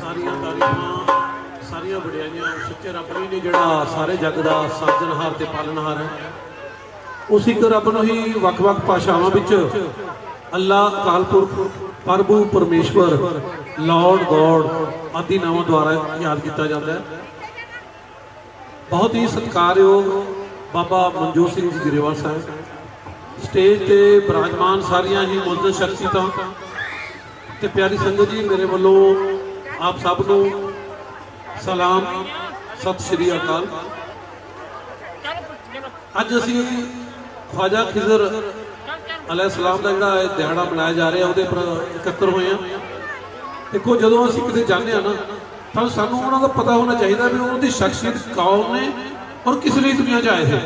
ਸਾਰੀਆਂ ਤਾਰੀਫਾਂ ਸਾਰੀਆਂ ਵਡਿਆਈਆਂ, ਸੱਚੇ ਰੱਬ ਹੀ ਨੇ ਜਿਹੜਾ ਸਾਰੇ ਜੱਗ ਦਾ ਸਾਜਣਹਾਰ ਤੇ ਪਾਲਣਹਾਰ ਹੈ। ਉਸ ਇੱਕ ਰੱਬ ਨੂੰ ਹੀ ਵੱਖ-ਵੱਖ ਭਾਸ਼ਾਵਾਂ ਵਿੱਚ ਅੱਲਾ ਕਾਲਪੁਰਖ, ਪ੍ਰਭੂ, ਪਰਮੇਸ਼ਵਰ, ਲਾਰਡ, ਗੋਡ ਆਦਿ ਨਾਵਾਂ ਦੁਆਰਾ ਯਾਦ ਕੀਤਾ ਜਾਂਦਾ ਹੈ। ਬਹੁਤ ਹੀ ਸਤਿਕਾਰਯੋਗ ਬਾਬਾ ਮਨਜੋਤ ਸਿੰਘ ਜੀ ਗਰੇਵਾਲ ਸਾਹਿਬ। ਸਟੇਜ ਤੇ ਬਿਰਾਜਮਾਨ ਸਾਰੀਆਂ ਹੀ ਮੁੱਦਤ ਸ਼ਖਸੀਅਤਾਂ ਤੇ ਪਿਆਰੀ ਸੰਗਤ ਜੀ, ਮੇਰੇ ਵੱਲੋਂ ਆਪ ਸਭ ਨੂੰ ਸਲਾਮ, ਸਤਿ ਸ਼੍ਰੀ ਅਕਾਲ। ਅੱਜ ਅਸੀਂ ਖਵਾਜਾ ਖਿਜ਼ਰ ਅਲੈਹਿਸਲਾਮ ਦਾ ਜਿਹੜਾ ਦਿਹਾੜਾ ਮਨਾਇਆ ਜਾ ਰਿਹਾ, ਉਹਦੇ ਉੱਪਰ ਇਕੱਤਰ ਹੋਏ ਆ ਦੇਖੋ, ਜਦੋਂ ਅਸੀਂ ਕਿਤੇ ਜਾਂਦੇ ਆ ਨਾ, ਤਾਂ ਸਾਨੂੰ ਉਹਨਾਂ ਦਾ ਪਤਾ ਹੋਣਾ ਚਾਹੀਦਾ ਵੀ ਉਹਨਾਂ ਦੀ ਸ਼ਖਸੀਅਤ ਕੌਣ ਨੇ ਔਰ ਕਿਸ ਲਈ ਦੁਨੀਆ 'ਚ ਆਏ ਹੈ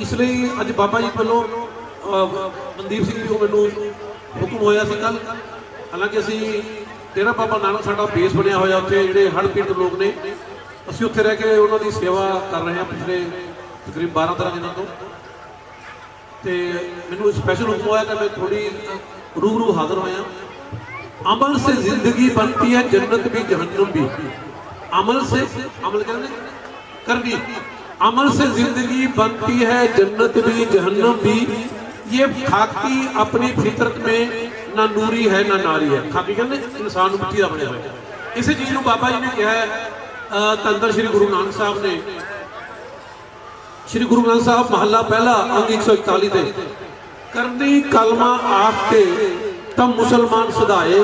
ਇਸ ਲਈ ਅੱਜ ਬਾਬਾ ਜੀ ਵੱਲੋਂ ਮਨਦੀਪ ਸਿੰਘ ਜੀ ਨੂੰ ਮੈਨੂੰ ਹੁਕਮ ਹੋਇਆ ਸੀ ਕੱਲ ਹਾਲਾਂਕਿ ਅਸੀਂ ਤੇਰਾ ਬਾਬਾ ਨਾਨਕ ਸਾਡਾ ਬੇਸ ਬਣਿਆ ਹੋਇਆ ਉੱਥੇ ਜਿਹੜੇ ਹੜ੍ਹ ਪੀੜਤ ਲੋਕ ਨੇ ਅਸੀਂ ਉੱਥੇ ਰਹਿ ਕੇ ਉਹਨਾਂ ਦੀ ਸੇਵਾ ਕਰ ਰਹੇ ਹਾਂ ਪਿਛਲੇ ਤਕਰੀਬ 12 13 ਦਿਨਾਂ ਤੋਂ ਤੇ ਮੈਨੂੰ ਸਪੈਸ਼ਲ ਹੁਕਮ ਹੋਇਆ ਕਿ ਮੈਂ ਥੋੜੀ रूबरू हाजिर होया अमल से जिंदगी बनती है जन्नत भी जहन्नम भी अमल से अमल करने करनी अमल से जिंदगी बनती है जन्नत भी जहन्नम भी ये खाकी अपनी फितरत में ना नूरी है ना नारी है खाकी कहते इंसान मिट्टी का बनया होया इसी चीज ਨੂੰ ਬਾਬਾ ਜੀ ਨੇ ਕਿਹਾ ਹੈ ਅਹ, ਤੰਦਰ ਸ੍ਰੀ ਗੁਰੂ ਨਾਨਕ ਸਾਹਿਬ ਨੇ ਸ੍ਰੀ ਗੁਰੂ ਗ੍ਰੰਥ ਸਾਹਿਬ ਮਹੱਲਾ ਪਹਿਲਾ ਅੰਗ 141 ਤੇ ਕਰਨੀ ਕਲਮਾ ਆਖ ਕੇ ਤਾਂ ਮੁਸਲਮਾਨ ਸਦਾਏ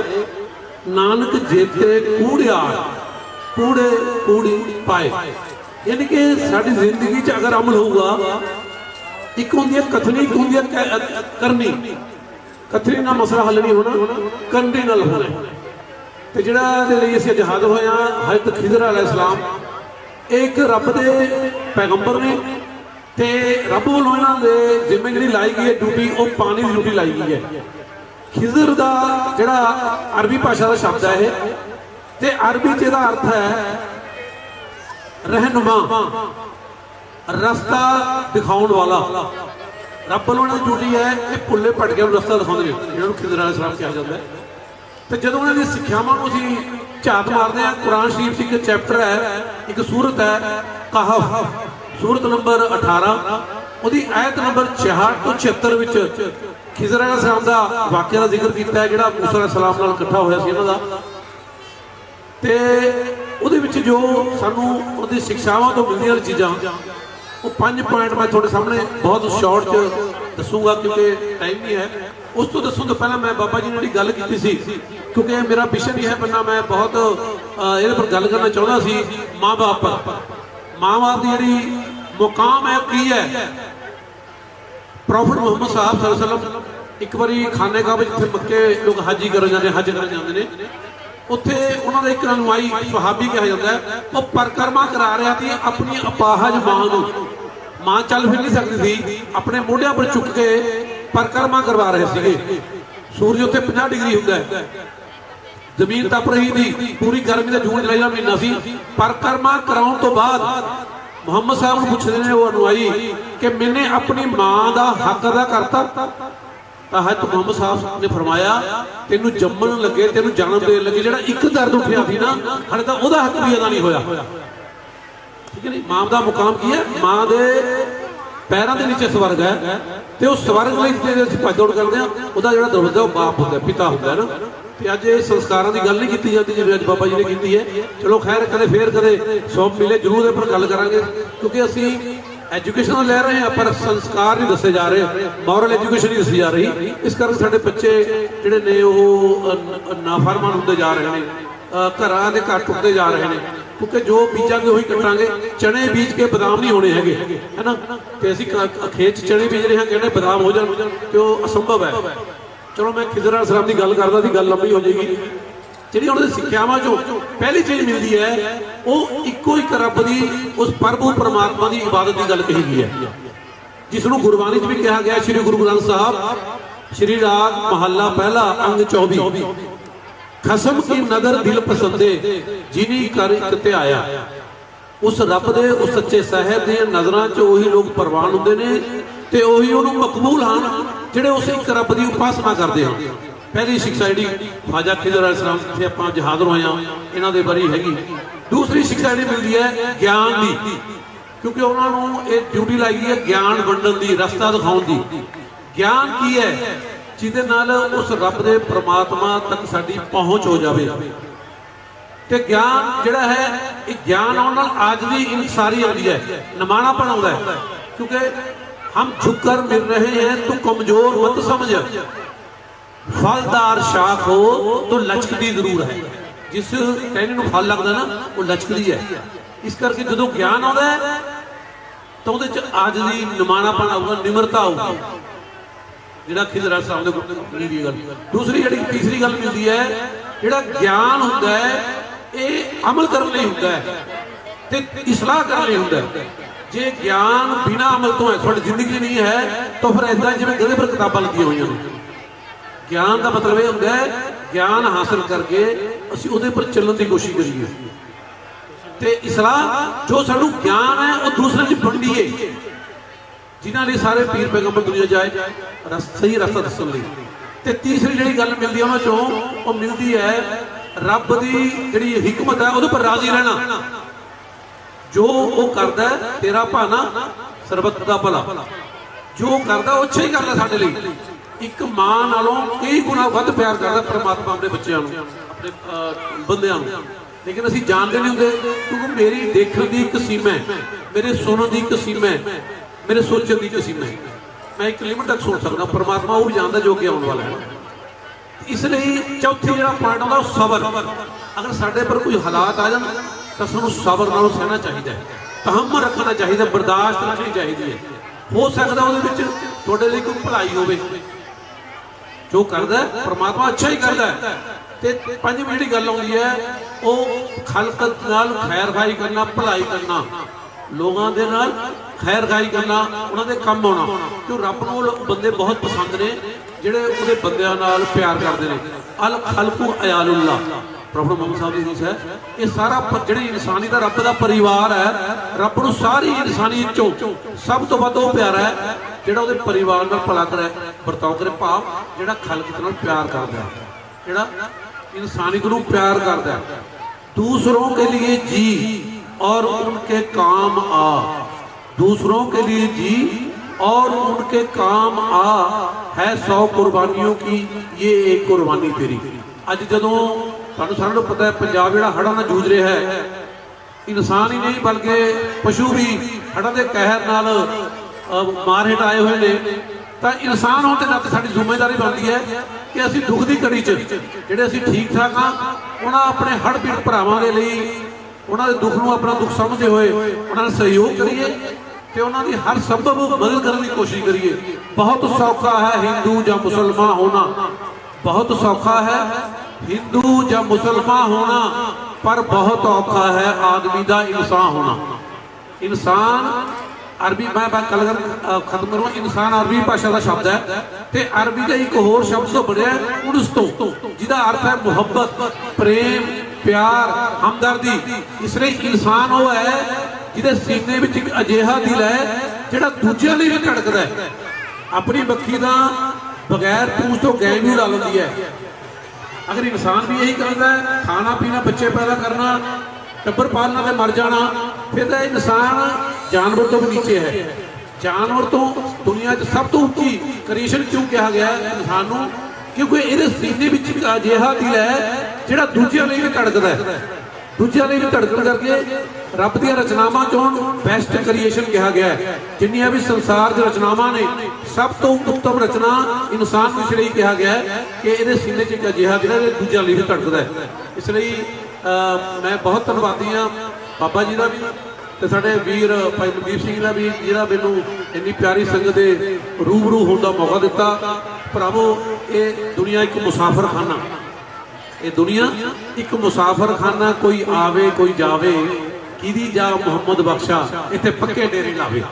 ਨਾਨਕ ਜੇਤੇ ਕੂੜਿਆ ਕੂੜੇ ਕੂੜੀ ਪਾਏ ਯਾਨੀ ਕਿ ਸਾਡੀ ਜ਼ਿੰਦਗੀ 'ਚ ਅਗਰ ਅਮਲ ਹੋਊਗਾ ਇੱਕ ਹੁੰਦੀ ਹੈ ਕਥਨੀ, ਇੱਕ ਹੁੰਦੀ ਹੈ ਕਰਨੀ। ਕਥਨੀ ਨਾਲ ਮਸਲਾ ਹੱਲ ਨਹੀਂ ਹੋਣਾ ਕਰਨੀ ਨਾਲ ਹੋਣਾ। ਤੇ ਜਿਹੜਾ ਇਹਦੇ ਲਈ ਅਸੀਂ ਅੱਜ ਹਾਜ਼ਰ ਹਜ਼ਰਤ ਖਿਜ਼ਰ ਅਲੈਹਿਸਲਾਮ ਇੱਕ ਰੱਬ ਦੇ ਪੈਗੰਬਰ ਨੇ ਤੇ ਰੱਬ ਵੱਲੋਂ ਇਹਨਾਂ ਦੇ ਜ਼ਿੰਮੇ ਜਿਹੜੀ ਲਾਈ ਗਈ ਹੈ, ਡਿਊਟੀ, ਉਹ ਪਾਣੀ ਦੀ ਡਿਊਟੀ ਲਾਈ ਗਈ ਹੈ। ਖਿਜ਼ਰ ਦਾ ਜਿਹੜਾ ਅਰਬੀ ਭਾਸ਼ਾ ਦਾ ਸ਼ਬਦ ਹੈ ਇਹ, ਤੇ ਅਰਬੀ ਚ ਇਹਦਾ ਅਰਥ ਹੈ ਰਹਿਨੁਮਾ। ਰਸਤਾ ਦਿਖਾਉਣ ਵਾਲਾ। ਰੱਬ ਵੱਲੋਂ ਇਹਨਾਂ ਦੀ ਡਿਊਟੀ ਹੈ ਇਹ ਭੁੱਲੇ ਭਟਕਿਆਂ ਨੂੰ ਰਸਤਾ ਦਿਖਾਉਂਦੇ ਨੇ। ਜਿਹਨਾਂ ਨੂੰ ਖਿਜ਼ਰ ਅਲੈਹਿਸਲਾਮ ਕਿਹਾ ਜਾਂਦਾ ਹੈ। ਤੇ ਜਦੋਂ ਉਹਨਾਂ ਦੀ ਸਿੱਖਿਆਵਾਂ ਨੂੰ ਅਸੀਂ ਝਾਤ ਮਾਰਦੇ ਆ ਕੁਰਾਨ ਸ਼ਰੀਫ 'ਚ ਇੱਕ ਚੈਪਟਰ ਹੈ, ਇੱਕ ਸੂਰਤ ਹੈ, ਕਹਫ। ਸੂਰਤ ਨੰਬਰ 18 ਉਹਦੀ ਆਇਤ ਨੰਬਰ 66 ਤੋਂ 76 ਵਿੱਚ ਖਿਜ਼ਰ ਅਲੈਹਿਸਲਾਮ ਦਾ ਵਾਕਿਆ ਦਾ ਜ਼ਿਕਰ ਕੀਤਾ ਹੈ, ਜਿਹੜਾ ਮੂਸਾ ਅਲੈਹਿਸਲਾਮ ਨਾਲ ਇਕੱਠਾ ਹੋਇਆ ਸੀ ਇਹਨਾਂ ਦਾ। ਤੇ ਉਹਦੇ ਵਿੱਚ ਜੋ ਸਾਨੂੰ ਉਹਦੀ ਸਿੱਖਿਆਵਾਂ ਤੋਂ ਮਿਲਦੀਆਂ ਨੇ ਚੀਜ਼ਾਂ ਉਹ ਪੰਜ ਪੁਆਇੰਟ ਮੈਂ ਤੁਹਾਡੇ ਸਾਹਮਣੇ ਬਹੁਤ ਸ਼ਾਰਟ 'ਚ ਦੱਸੂਗਾ ਕਿਉਂਕਿ ਟਾਈਮ ਨਹੀਂ ਹੈ। ਉਸ ਤੋਂ ਦੱਸਣ ਤੋਂ ਪਹਿਲਾਂ ਮੈਂ ਬਾਬਾ ਜੀ ਨਾਲ ਜਿਹੜੀ ਗੱਲ ਕੀਤੀ ਸੀ, ਕਿਉਂਕਿ ਇਹ ਮੇਰਾ ਵਿਸ਼ਾ ਵੀ ਹੈ ਬੰਨਾ ਮੈਂ ਬਹੁਤ ਇਹਦੇ ਪਰ ਗੱਲ ਕਰਨਾ ਚਾਹੁੰਦਾ ਸੀ ਮਾਂ-ਬਾਪ ਮਾਂ-ਬਾਪ ਦੀ ਜਿਹੜੀ ਮੁਕਾਮ ਹੈ, ਉਹ ਕੀ ਹੈ? ਪ੍ਰੋਫਟ ਮੁਹੰਮਦ ਸਾਹਿਬ ਸੱਲੱਲਾਹੁ ਅਲੈਹਿ ਵਸੱਲਮ, ਇੱਕ ਵਾਰੀ ਖਾਨੇ ਕਾਬੇ ਜਿੱਥੇ ਮੱਕੇ ਲੋਕ ਹਾਜੀ ਕਰਨ ਜਾਂਦੇ, ਹਜ ਕਰਨ ਜਾਂਦੇ ਨੇ, ਉੱਥੇ ਉਹਨਾਂ ਦਾ ਇੱਕ ਅਨੁਆਈ ਸੁਹਾਬੀ ਕਿਹਾ ਜਾਂਦਾ ਉਹ ਪਰਕਰਮਾ ਕਰਾ ਰਿਹਾ ਸੀ ਆਪਣੀ ਅਪਾਹਜ ਮਾਂ ਨੂੰ। ਮਾਂ ਚੱਲ ਫਿਰ ਨਹੀਂ ਸਕਦੀ ਸੀ। ਆਪਣੇ ਮੋਢਿਆਂ ਪਰ ਚੁੱਕ ਕੇ ਪਰਕਰਮਾ ਕਰਵਾ ਰਹੇ ਸੀਗੇ। ਸੂਰਜ ਉੱਤੇ 50 ਡਿਗਰੀ ਹੁੰਦਾ ਹੈ। ਜ਼ਮੀਨ ਤਪ ਰਹੀ ਸੀ ਪੂਰੀ ਗਰਮੀ ਦਾ ਜੂਨ ਜੁਲਾਈ ਦਾ ਮਹੀਨਾ ਸੀ। ਪਰਕਰਮਾ ਕਰਾਉਣ ਤੋਂ ਬਾਅਦ ਮੁਹੰਮਦ ਸਾਹਿਬ ਨੂੰ ਪੁੱਛਦੇ ਨੇ, ਉਹ ਅਨੁਆਈ, ਕਿ ਮੈਨੇ ਆਪਣੀ ਮਾਂ ਦਾ ਹੱਕ ਅਦਾ ਕਰਤਾ? ਤਾਂ ਹਜ਼ਰਤ ਮੁਹੰਮਦ ਸਾਹਿਬ ਨੇ ਫਰਮਾਇਆ, ਤੈਨੂੰ ਜੰਮਣ ਲੱਗੇ, ਤੈਨੂੰ ਜਨਮ ਦੇਣ ਲੱਗੇ, ਜਿਹੜਾ ਇੱਕ ਦਰਦ ਉੱਠਿਆ ਸੀ ਨਾ ਹਲੇ ਤਾਂ ਉਹਦਾ ਹੱਕ ਵੀ ਅਦਾ ਨਹੀਂ ਹੋਇਆ। ਠੀਕ ਹੈ ਨਹੀਂ ਮਾਂ ਦਾ ਮੁਕਾਮ ਕੀ ਹੈ? ਮਾਂ ਦੇ ਪੈਰਾਂ ਦੇ ਨੀਚੇ ਸਵਰਗ ਹੈ ਤੇ ਉਹ ਸਵਰਗ ਲਈ ਜੇ ਅਸੀਂ ਭੱਜ ਕਰਦੇ ਆ ਉਹਦਾ ਜਿਹੜਾ ਦਰਵਾਜ਼ਾ ਉਹ ਬਾਪ ਹੁੰਦਾ ਪਿਤਾ ਹੁੰਦਾ ਨਾ। ਤੇ ਅੱਜ ਇਹ ਸੰਸਕਾਰਾਂ ਦੀ ਗੱਲ ਨਹੀਂ ਕੀਤੀ ਜਾਂਦੀ ਜਿਵੇਂ ਅੱਜ ਬਾਬਾ ਜੀ ਨੇ ਕੀਤੀ ਹੈ। ਚਲੋ ਖੈਰ, ਕਦੇ ਫੇਰ ਕਦੇ ਸੌਂਪ ਮਿਲੇ, ਜ਼ਰੂਰ ਇਹ ਪਰ ਗੱਲ ਕਰਾਂਗੇ, ਕਿਉਂਕਿ ਅਸੀਂ ਐਜੂਕੇਸ਼ਨ ਲੈ ਰਹੇ ਹਾਂ, ਪਰ ਸੰਸਕਾਰ ਨਹੀਂ ਦੱਸੇ ਜਾ ਰਹੇ, ਮੋਰਲ ਐਜੂਕੇਸ਼ਨ ਨਹੀਂ ਦੱਸੀ ਜਾ ਰਹੀ। ਇਸ ਕਰਕੇ ਸਾਡੇ ਬੱਚੇ ਜਿਹੜੇ ਨੇ, ਉਹ ਨਾਫਰਮਾਨ ਹੁੰਦੇ ਜਾ ਰਹੇ ਨੇ ਘਰਾਂ ਦੇ ਘਰ ਟੁੱਟਦੇ ਜਾ ਰਹੇ ਨੇ। ਕਿਉਂਕਿ ਜੋ ਬੀਜਾਂਗੇ ਉਹੀ ਕੱਟਾਂਗੇ ਚਣੇ ਬੀਜ ਕੇ ਬਦਾਮ ਨਹੀਂ ਹੋਣੇ ਹੈਗੇ, ਹੈਨਾ? ਤੇ ਅਸੀਂ ਖੇਤ 'ਚ ਚਣੇ ਬੀਜ ਰਹੇ ਹਾਂ, ਕਹਿੰਦੇ ਬਦਾਮ ਹੋ ਜਾਣ ਤੇ ਉਹ ਅਸੰਭਵ ਹੈ। ਚਲੋ ਮੈਂ ਖਿਜ਼ਰ ਅਲੈਹਿਸਲਾਮ ਦੀ ਗੱਲ ਕਰਦਾ ਸੀ ਗੱਲ ਲੰਬੀ ਹੋ ਜਾਏਗੀ। ਜਿਹੜੀ ਉਹਨਾਂ ਦੀ ਸਿੱਖਿਆਵਾਂ ਚੋਂ ਪਹਿਲੀ ਚੀਜ਼ ਮਿਲਦੀ ਹੈ, ਉਹ ਇੱਕੋ ਇੱਕ ਰੱਬ ਦੀ, ਉਸ ਪ੍ਰਭੂ ਪਰਮਾਤਮਾ ਦੀ ਇਬਾਦਤ ਦੀ ਗੱਲ ਕਹੀ ਗਈ ਹੈ। ਜਿਸ ਨੂੰ ਗੁਰਬਾਣੀ 'ਚ ਵੀ ਕਿਹਾ ਗਿਆ, ਸ੍ਰੀ ਗੁਰੂ ਗ੍ਰੰਥ ਸਾਹਿਬ, ਸ੍ਰੀ ਰਾਗ ਮਹੱਲਾ ਪਹਿਲਾ, ਅੰਗ 24 ਖਸਮ ਕੀ ਨਦਰ ਦਿਲ ਪਸੰਦੇ, ਜਿਨੀ ਕਰ ਇੱਕ ਧਿਆਇਆ ਉਸ ਰੱਬ ਦੇ, ਉਸ ਸੱਚੇ ਸਾਹਿਬ ਦੀਆਂ ਨਜ਼ਰਾਂ 'ਚ ਉਹੀ ਲੋਕ ਪ੍ਰਵਾਨ ਹੁੰਦੇ ਨੇ ਤੇ ਉਹੀ ਉਹਨੂੰ ਮਕਬੂਲ ਹਨ, ਜਿਹੜੇ ਉਸ ਇੱਕ ਰੱਬ ਦੀ ਉਪਾਸਨਾ ਕਰਦੇ ਹਨ। ਪਹਿਲੀ ਸਿੱਖਿਆ ਜਿਹੜੀ ਖਾਜਾ ਖਿਦਰ ਅਲੈਹਿਸਲਾਮ ਜਿੱਥੇ ਆਪਾਂ ਅੱਜ ਹਾਜ਼ਰ ਹੋਏ ਹਾਂ, ਇਹਨਾਂ ਦੇ ਬਾਰੇ ਹੈਗੀ। ਦੂਸਰੀ ਸਿੱਖਿਆ ਜਿਹੜੀ ਮਿਲਦੀ ਹੈ, ਗਿਆਨ ਦੀ। ਕਿਉਂਕਿ ਉਹਨਾਂ ਨੂੰ ਇਹ ਡਿਊਟੀ ਲਾਈ ਗਈ ਹੈ ਗਿਆਨ ਵੰਡਣ ਦੀ, ਰਸਤਾ ਦਿਖਾਉਣ ਦੀ। ਗਿਆਨ ਕੀ ਹੈ? ਜਿਹਦੇ ਨਾਲ ਉਸ ਰੱਬ ਦੇ ਪ੍ਰਮਾਤਮਾ ਤੱਕ ਸਾਡੀ ਪਹੁੰਚ ਹੋ ਜਾਵੇ। ਤੇ ਗਿਆਨ ਜਿਹੜਾ ਹੈ, ਇਹ ਗਿਆਨ ਆਉਣ ਨਾਲ ਆਜ ਇਨਸਾਰੀ ਆਉਂਦੀ ਹੈ। ਨਮਾਣਾ ਬਣਾਉਂਦਾ ਹੈ। ਕਿਉਂਕਿ ਹਮ ਝੁਕਰ ਮਿਲ ਰਹੇ हैं ਤੂੰ ਕਮਜ਼ੋਰ ਮਤ ਸਮਝ। ਫਲਦਾਰ ਸ਼ਾਖ ਹੋ, ਤਾਂ ਲਚਕਦੀ ਜ਼ਰੂਰ ਹੈ। ਜਿਸ ਟਹਿਣੀ ਨੂੰ ਫਲ ਲੱਗਦਾ ਨਾ, ਉਹ ਲਚਕਦੀ ਹੈ। ਇਸ ਕਰਕੇ ਜਦੋਂ ਗਿਆਨ ਆਉਂਦਾ ਹੈ, ਤਾਂ ਉਹਦੇ ਚ ਆਜ ਦੀ ਨਿਮਾਣਾਪਣ ਆਊਗਾ, ਨਿਮਰਤਾ ਆਊਗੀ। ਜਿਹੜਾ ਖਿਜ਼ਰ ਸਾਹਿਬ ਦੇ ਗੁਰੂ ਦੀ ਗੱਲ। ਦੂਸਰੀ ਜਿਹੜੀ ਤੀਸਰੀ ਗੱਲ ਮਿਲਦੀ ਹੈ, ਜਿਹੜਾ ਗਿਆਨ ਹੁੰਦਾ ਹੈ, ਇਹ ਅਮਲ ਕਰਨ ਲਈ ਹੁੰਦਾ ਹੈ ਤੇ ਇਸਲਾਹ ਕਰਨ ਲਈ ਹੁੰਦਾ ਹੈ। ਜੇ ਗਿਆਨ ਬਿਨਾ ਅਮਲ ਤੋਂ ਹੈ, ਤੁਹਾਡੀ ਜ਼ਿੰਦਗੀ ਨਹੀਂ ਹੈ, ਤਾਂ ਫਿਰ ਐਦਾਂ ਜਿਵੇਂ ਗਧੇ ਪਰ ਕਿਤਾਬਾਂ ਲੱਗੀਆਂ ਹੋਈਆਂ ਨੇ। ਗਿਆਨ ਦਾ ਮਤਲਬ ਇਹ ਹੁੰਦਾ ਹੈ, ਗਿਆਨ ਹਾਸਲ ਕਰਕੇ ਅਸੀਂ ਉਹਦੇ ਪਰ ਚੱਲਣ ਦੀ ਕੋਸ਼ਿਸ਼ ਕਰੀਏ। ਤੇ ਇਸਲਾਹ ਜੋ ਸਾਨੂੰ ਗਿਆਨ ਹੈ, ਉਹ ਦੂਸਰੇ 'ਚ ਵੰਡੀਏ। ਜਿਨ੍ਹਾਂ ਨੇ ਸਾਰੇ ਪੀਰ ਪੈਗੰਬਰ ਦੁਨੀਆ ਜਾਏ ਸਹੀ ਰਸਤਾ ਦੱਸਣ ਲਈ। ਤੇ ਤੀਸਰੀ ਜਿਹੜੀ ਗੱਲ ਮਿਲਦੀ ਹੈ ਉਹਨਾਂ ਚੋਂ, ਉਹ ਮਿਲਦੀ ਹੈ ਰੱਬ ਦੀ ਜਿਹੜੀ ਹਕਮਤ ਹੈ, ਉਹਦੇ ਪਰ ਰਾਜ਼ੀ ਰਹਿਣਾ। ਜੋ ਉਹ ਕਰਦਾ ਤੇਰਾ ਭਾਣਾ ਸਰਬੱਤ ਦਾ ਭਲਾ। ਜੋ ਕਰਦਾ, ਉਹ ਅੱਛਾ ਹੀ ਕਰਦਾ ਸਾਡੇ ਲਈ। ਇੱਕ ਮਾਂ ਨਾਲੋਂ ਕਈ ਗੁਣਾ ਵੱਧ ਪਿਆਰ ਕਰਦਾ ਪ੍ਰਮਾਤਮਾ ਆਪਣੇ ਬੱਚਿਆਂ ਨੂੰ, ਆਪਣੇ ਬੰਦਿਆਂ ਨੂੰ। ਲੇਕਿਨ ਅਸੀਂ ਜਾਣਦੇ ਨਹੀਂ ਹੁੰਦੇ, ਕਿਉਂਕਿ ਮੇਰੀ ਦੇਖਣ ਦੀ ਇੱਕ ਸੀਮਾ ਹੈ, ਮੇਰੇ ਸੁਣਨ ਦੀ ਇੱਕ ਸੀਮਾ ਹੈ। ਮੇਰੇ ਸੋਚਣ ਦੀ ਇੱਕ ਸੀਮਾ ਮੈਂ ਇੱਕ ਲਿਮਟ ਤੱਕ ਸੁਣ ਸਕਦਾ ਪ੍ਰਮਾਤਮਾ ਉਹ ਜਾਣਦਾ ਜੋ ਕਿ ਆਉਣ ਵਾਲਾ ਹੈ ਇਸ ਲਈ ਚੌਥੀ ਜਿਹੜਾ ਪੁਆਇੰਟ ਆਉਂਦਾ ਉਹ ਸਬਰ ਅਗਰ ਸਾਡੇ ਪਰ ਕੋਈ ਹਾਲਾਤ ਆ ਜਾਣ ਤਾਂ ਸਾਨੂੰ ਸਬਰ ਨਾਲ ਸਹਿਣਾ ਚਾਹੀਦਾ ਹੈ ਤਹੰਮਲ ਰੱਖਣਾ ਚਾਹੀਦਾ ਬਰਦਾਸ਼ਤ ਰੱਖਣੀ ਚਾਹੀਦੀ ਹੈ ਹੋ ਸਕਦਾ ਉਹਦੇ ਵਿੱਚ ਤੁਹਾਡੇ ਲਈ ਕੋਈ ਭਲਾਈ ਹੋਵੇ ਜੋ ਕਰਦਾ ਪਰਮਾਤਮਾ ਅੱਛਾ ਹੀ ਕਰਦਾ ਤੇ ਪੰਜਵੀਂ ਜਿਹੜੀ ਗੱਲ ਆਉਂਦੀ ਹੈ ਉਹ ਖਲਕਤ ਨਾਲ ਖੈਰ ਖਾਈ ਕਰਨਾ ਭਲਾਈ ਕਰਨਾ ਲੋਕਾਂ ਦੇ ਨਾਲ ਖੈਰ ਖਾਈ ਕਰਨਾ, ਉਹਨਾਂ ਦੇ ਕੰਮ ਆਉਣਾ। ਤੇ ਰੱਬ ਨੂੰ ਉਹ ਬੰਦੇ ਬਹੁਤ ਪਸੰਦ ਨੇ, ਜਿਹੜੇ ਉਹਦੇ ਬੰਦਿਆਂ ਨਾਲ ਪਿਆਰ ਕਰਦੇ ਨੇ। ਅਲ ਖਲਕੂ ਅਯਾਲੁੱਲਾ। ਪ੍ਰੋਫੈਸਰ ਮੁਹੰਮਦ ਸਾਹਿਬ ਦੀ ਹਦੀਸ ਇਹ ਸਾਰਾ ਜਿਹੜੀ ਇਨਸਾਨੀ ਦਾ ਰੱਬ ਦਾ ਪਰਿਵਾਰ ਹੈ, ਰੱਬ ਨੂੰ ਸਾਰੀ ਇਨਸਾਨੀ ਚੋਂ ਸਭ ਤੋਂ ਵੱਧ ਉਹ ਪਿਆਰਾ ਹੈ, ਜਿਹੜਾ ਉਹਦੇ ਪਰਿਵਾਰ ਨਾਲ ਭਲਾ ਕਰੇ, ਵਰਤਾਓ ਕਰੇ ਭਾਵ, ਜਿਹੜਾ ਖਲਕ ਨਾਲ ਪਿਆਰ ਕਰਦਾ ਹੈ। ਜਿਹੜਾ ਇਨਸਾਨੀ ਨੂੰ ਪਿਆਰ ਕਰਦਾ ਹੈ। ਦੂਸਰੋਂ ਕੇ ਲਈ ਜੀ। और उनके काम आ दूसरों के लिए जी और उनके काम आ है सौ कुर्बानियों की ये एक कुर्बानी तेरी ਅੱਜ ਜਦੋਂ ਤੁਹਾਨੂੰ ਸਾਰਿਆਂ ਨੂੰ ਪਤਾ ਹੈ ਪੰਜਾਬ ਜਿਹੜਾ ਹੜ੍ਹਾਂ ਨਾਲ ਜੂਝ ਰਿਹਾ ਹੈ ਇਨਸਾਨ ਹੀ ਨਹੀਂ ਬਲਕਿ ਪਸ਼ੂ ਵੀ ਹੜ੍ਹਾਂ ਦੇ ਕਹਿਰ ਨਾਲ ਅਹ, ਮਾਰ ਹੇਠ ਆਏ ਹੋਏ ਨੇ ਤਾਂ ਇਨਸਾਨ ਹੋਣ ਦੇ ਨਾਤੇ ਸਾਡੀ ਜ਼ਿੰਮੇਵਾਰੀ ਬਣਦੀ ਹੈ ਕਿ ਅਸੀਂ ਦੁੱਖ ਦੀ ਘੜੀ 'ਚ ਜਿਹੜੇ ਅਸੀਂ ਠੀਕ ਠਾਕ ਆ ਉਹਨਾਂ ਆਪਣੇ ਹੜ੍ਹ ਪੀੜ ਭਰਾਵਾਂ ਦੇ ਲਈ ਉਹਨਾਂ ਦੇ ਦੁੱਖ ਨੂੰ ਆਪਣਾ ਦੁੱਖ ਸਮਝਦੇ ਹੋਏ ਉਹਨਾਂ ਨਾਲ ਸਹਿਯੋਗ ਕਰੀਏ ਤੇ ਉਹਨਾਂ ਦੀ ਹਰ ਸੰਭਵ ਮਦਦ ਕਰਨ ਦੀ ਕੋਸ਼ਿਸ਼ ਕਰੀਏ। ਬਹੁਤ ਸੌਖਾ ਹੈ ਹਿੰਦੂ ਜਾਂ ਮੁਸਲਮਾਨ ਹੋਣਾ। ਬਹੁਤ ਸੌਖਾ ਹੈ ਹਿੰਦੂ ਜਾਂ ਮੁਸਲਮਾਨ ਹੋਣਾ, ਪਰ ਬਹੁਤ ਔਖਾ ਹੈ ਆਦਮੀ ਦਾ ਇਨਸਾਨ ਹੋਣਾ। ਇਨਸਾਨ ਅਰਬੀ, ਮੈਂ ਬਾ ਗੱਲ ਖਤਮ ਕਰੂੰ ਇਨਸਾਨ ਅਰਬੀ ਭਾਸ਼ਾ ਦਾ ਸ਼ਬਦ ਹੈ ਤੇ ਅਰਬੀ ਦਾ ਇੱਕ ਹੋਰ ਸ਼ਬਦ ਤੋਂ ਬਣਿਆ ਹੈ ਉਨਸ ਤੋਂ ਜਿਹਦਾ ਅਰਥ ਹੈ ਮੁਹੱਬਤ, ਪ੍ਰੇਮ ਪਿਆਰ, ਹਮਦਰਦੀ, ਇਸ ਲਈ ਇਨਸਾਨ ਉਹ ਹੈ ਜਿਹਦੇ ਸੀਨੇ ਵਿੱਚ ਇੱਕ ਅਜਿਹਾ ਦਿਲ ਹੈ ਜਿਹੜਾ ਦੂਜਿਆਂ ਲਈ ਵੀ ਧੜਕਦਾ ਹੈ। ਆਪਣੀ ਮੱਖੀ ਦਾ ਬਗੈਰ ਪੂਛ ਤੋਂ ਗੈਂ ਨੂੰ ਲਾ ਲੈਂਦੀ ਹੈ। ਅਗਰ ਇਨਸਾਨ ਵੀ ਇਹੀ ਕਰਦਾ ਹੈ, ਖਾਣਾ ਪੀਣਾ ਬੱਚੇ ਪੈਦਾ ਕਰਨਾ, ਟੱਬਰ ਪਾਲਣਾ ਤੇ ਮਰ ਜਾਣਾ, ਫਿਰ ਤਾਂ ਇਨਸਾਨ ਜਾਨਵਰ ਤੋਂ ਵੀ ਨੀਚੇ ਹੈ। ਜਾਨਵਰ ਤੋਂ ਦੁਨੀਆ 'ਚ ਸਭ ਤੋਂ ਉੱਚੀ ਕ੍ਰੀਏਸ਼ਨ ਕਿਉਂ ਕਿਹਾ ਗਿਆ ਹੈ? ਇਨਸਾਨ ਨੂੰ ਕਿਉਂਕਿ ਇਹਦੇ ਸੀਨੇ ਵਿੱਚ ਇੱਕ ਅਜਿਹਾ ਦਿਲ ਹੈ ਜਿਹੜਾ ਦੂਜਿਆਂ ਲਈ ਵੀ ਧੜਕਦਾ ਹੈ। ਦੂਜਿਆਂ ਲਈ ਵੀ ਧੜਕਣ ਕਰਕੇ ਰੱਬ ਦੀਆਂ ਰਚਨਾਵਾਂ ਚੋਂ ਬੈਸਟ ਕ੍ਰੀਏਸ਼ਨ ਕਿਹਾ ਗਿਆ ਹੈ। ਜਿੰਨੀਆਂ ਵੀ ਸੰਸਾਰ ਦੀ ਰਚਨਾਵਾਂ ਨੇ, ਸਭ ਤੋਂ ਉੱਤਮ ਰਚਨਾ ਇਨਸਾਨ ਨੂੰ ਲਈ ਕਿਹਾ ਗਿਆ ਹੈ ਕਿ ਇਹਦੇ ਸੀਨੇ 'ਚ ਇੱਕ ਅਜਿਹਾ ਦਿਲ ਹੈ ਦੂਜਿਆਂ ਲਈ ਵੀ ਧੜਕਦਾ ਹੈ। ਇਸ ਲਈ ਮੈਂ ਬਹੁਤ ਧੰਨਵਾਦੀ ਹਾਂ ਬਾਬਾ ਜੀ ਦਾ ਵੀ ਤੇ ਸਾਡੇ ਵੀਰ ਭਾਈ ਮਨਦੀਪ ਸਿੰਘ ਦਾ ਵੀ ਜਿਹੜਾ ਮੈਨੂੰ ਇੰਨੀ ਪਿਆਰੀ ਸੰਗਤ ਦੇ ਰੂਬਰੂ ਹੋਣ ਦਾ ਮੌਕਾ ਦਿੱਤਾ। ਭਰਾਵੋ, ਇਹ ਦੁਨੀਆ ਇੱਕ ਮੁਸਾਫਰਖਾਨਾ। ਇਹ ਦੁਨੀਆ ਇੱਕ ਮੁਸਾਫਰਖਾਨਾ, ਕੋਈ ਆਵੇ, ਕੋਈ ਜਾਵੇ। ਕਿਹਦੀ ਜਾ ਮੁਹੰਮਦ ਬਖਸ਼ਾ, ਇੱਥੇ ਪੱਕੇ ਡੇਰੇ ਲਾਵੇ।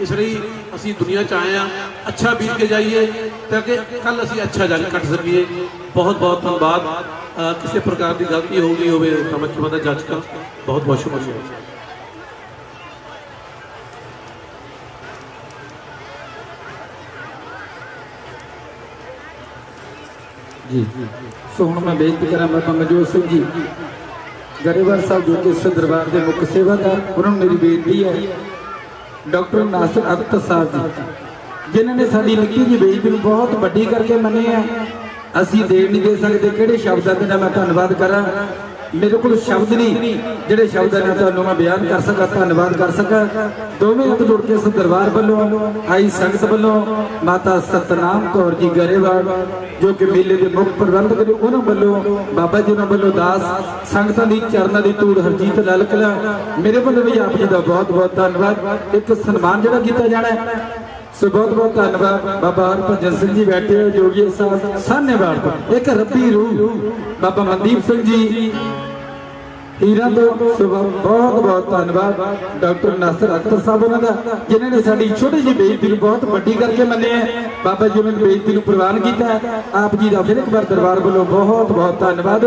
ਇਸ ਲਈ ਅਸੀਂ ਦੁਨੀਆ ਚ ਆਏ ਆ ਅੱਛਾ ਬੀਤ ਕੇ ਜਾਈਏ, ਤਾਂ ਕਿ ਕੱਲ ਅਸੀਂ ਅੱਛਾ ਜਾ ਕੇ ਕੱਟ ਸਕੀਏ। ਬਹੁਤ ਬਹੁਤ ਧੰਨਵਾਦ। ਕਿਸੇ ਪ੍ਰਕਾਰ ਦੀ ਗਲਤੀ ਹੋ ਗਈ ਹੋਵੇ ਤਾਂ ਮੈਂ ਖਿਮਾ ਦਾ ਜੱਜ ਕਰ। ਬਹੁਤ ਬਹੁਤ ਸ਼ੁਕਰੀਆ। ਜੀ। ਸੋ ਹੁਣ ਮੈਂ ਬੇਨਤੀ ਕਰਾਂ ਬਾਬਾ ਮਨਜੋਤ ਸਿੰਘ ਜੀ, ਗਰੇਵਾਲ ਸਾਹਿਬ ਜੋ ਕਿ ਇਸ ਦਰਬਾਰ ਦੇ ਮੁੱਖ ਸੇਵਾਦਾਰ ਉਹਨਾਂ ਨੂੰ ਮੇਰੀ ਬੇਨਤੀ ਹੈ, ਡਾਕਟਰ ਨਾਸਰ ਅਖਤਰ ਸਾਹਿਬ ਜੀ, ਜਿਨ੍ਹਾਂ ਨੇ ਸਾਡੀ ਨਿੱਕੀ ਜਿਹੀ ਬੇਇੱਜ਼ਤੀ ਨੂੰ ਬਹੁਤ ਵੱਡੀ ਕਰਕੇ ਮੰਨਿਆ ਅਸੀਂ ਦੇਣ ਨਹੀਂ ਦੇ ਸਕਦੇ, ਕਿਹੜੇ ਸ਼ਬਦਾਂ ਦੇ ਨਾਲ ਮੈਂ ਧੰਨਵਾਦ ਕਰਾਂ। ਮੇਰੇ ਕੋਲ ਸ਼ਬਦ ਨਹੀਂ। ਜਿਹੜੇ ਸ਼ਬਦਾਂ ਨਾਲ ਤੁਹਾਨੂੰ ਮੈਂ ਬਿਆਨ ਕਰ ਸਕਾਂ, ਧੰਨਵਾਦ ਕਰ ਸਕਾਂ। ਦੋਵੇਂ ਹੱਥ ਜੋੜ ਕੇ ਦਰਬਾਰ ਵੱਲੋਂ, ਆਈ ਸੰਗਤ ਵੱਲੋਂ ਮਾਤਾ ਸਤਨਾਮ ਕੌਰ ਜੀ ਗਰੇਵਾਲ, ਜੋ ਕਿ ਮੇਲੇ ਦੇ ਮੁੱਖ ਪ੍ਰਬੰਧਕ ਨੇ, ਉਹਨਾਂ ਵੱਲੋਂ, ਬਾਬਾ ਜੀ ਉਹਨਾਂ ਵੱਲੋਂ ਦਾਸ ਸੰਗਤਾਂ ਦੀ ਚਰਨਾਂ ਦੀ ਧੂੜ ਹਰਜੀਤ ਲਾਲ ਕਲਾ ਮੇਰੇ ਵੱਲੋਂ ਵੀ ਆਪ ਜੀ ਦਾ ਬਹੁਤ ਬਹੁਤ ਧੰਨਵਾਦ। ਇੱਕ ਸਨਮਾਨ ਜਿਹੜਾ ਕੀਤਾ ਜਾਣਾ ਸੋ ਬਹੁਤ ਬਹੁਤ ਧੰਨਵਾਦ ਬਾਬਾ ਹਰਭਜਨ ਸਿੰਘ ਜੀ ਬੈਠੇ ਹੋ ਜੋਗੀ ਸਾਹਿਬ ਸਾਹਨੇਵਾਲ ਤੋਂ ਇੱਕ ਰੱਬੀ ਰੂਹ ਬਾਬਾ ਮਨਦੀਪ ਸਿੰਘ ਜੀ, ਹੀਰਾ ਤੋਂ ਸੋ ਬਹੁਤ ਬਹੁਤ ਧੰਨਵਾਦ। ਡਾਕਟਰ ਨਾਸਰ ਅਖਤਰ ਸਾਹਿਬ ਉਹਨਾਂ ਦਾ, ਜਿਨ੍ਹਾਂ ਨੇ ਸਾਡੀ ਛੋਟੀ ਜਿਹੀ ਬੇਇੱਜ਼ਤੀ ਨੂੰ ਬਹੁਤ ਵੱਡੀ ਕਰਕੇ ਮੰਨਿਆ ਬਾਬਾ ਜੀ ਉਹਨਾਂ ਨੇ ਬੇਇੱਜ਼ਤੀ ਨੂੰ ਪ੍ਰਵਾਨ ਕੀਤਾ ਆਪ ਜੀ ਦਾ ਫਿਰ ਇੱਕ ਵਾਰ ਦਰਬਾਰ ਵੱਲੋਂ ਬਹੁਤ ਬਹੁਤ ਧੰਨਵਾਦ।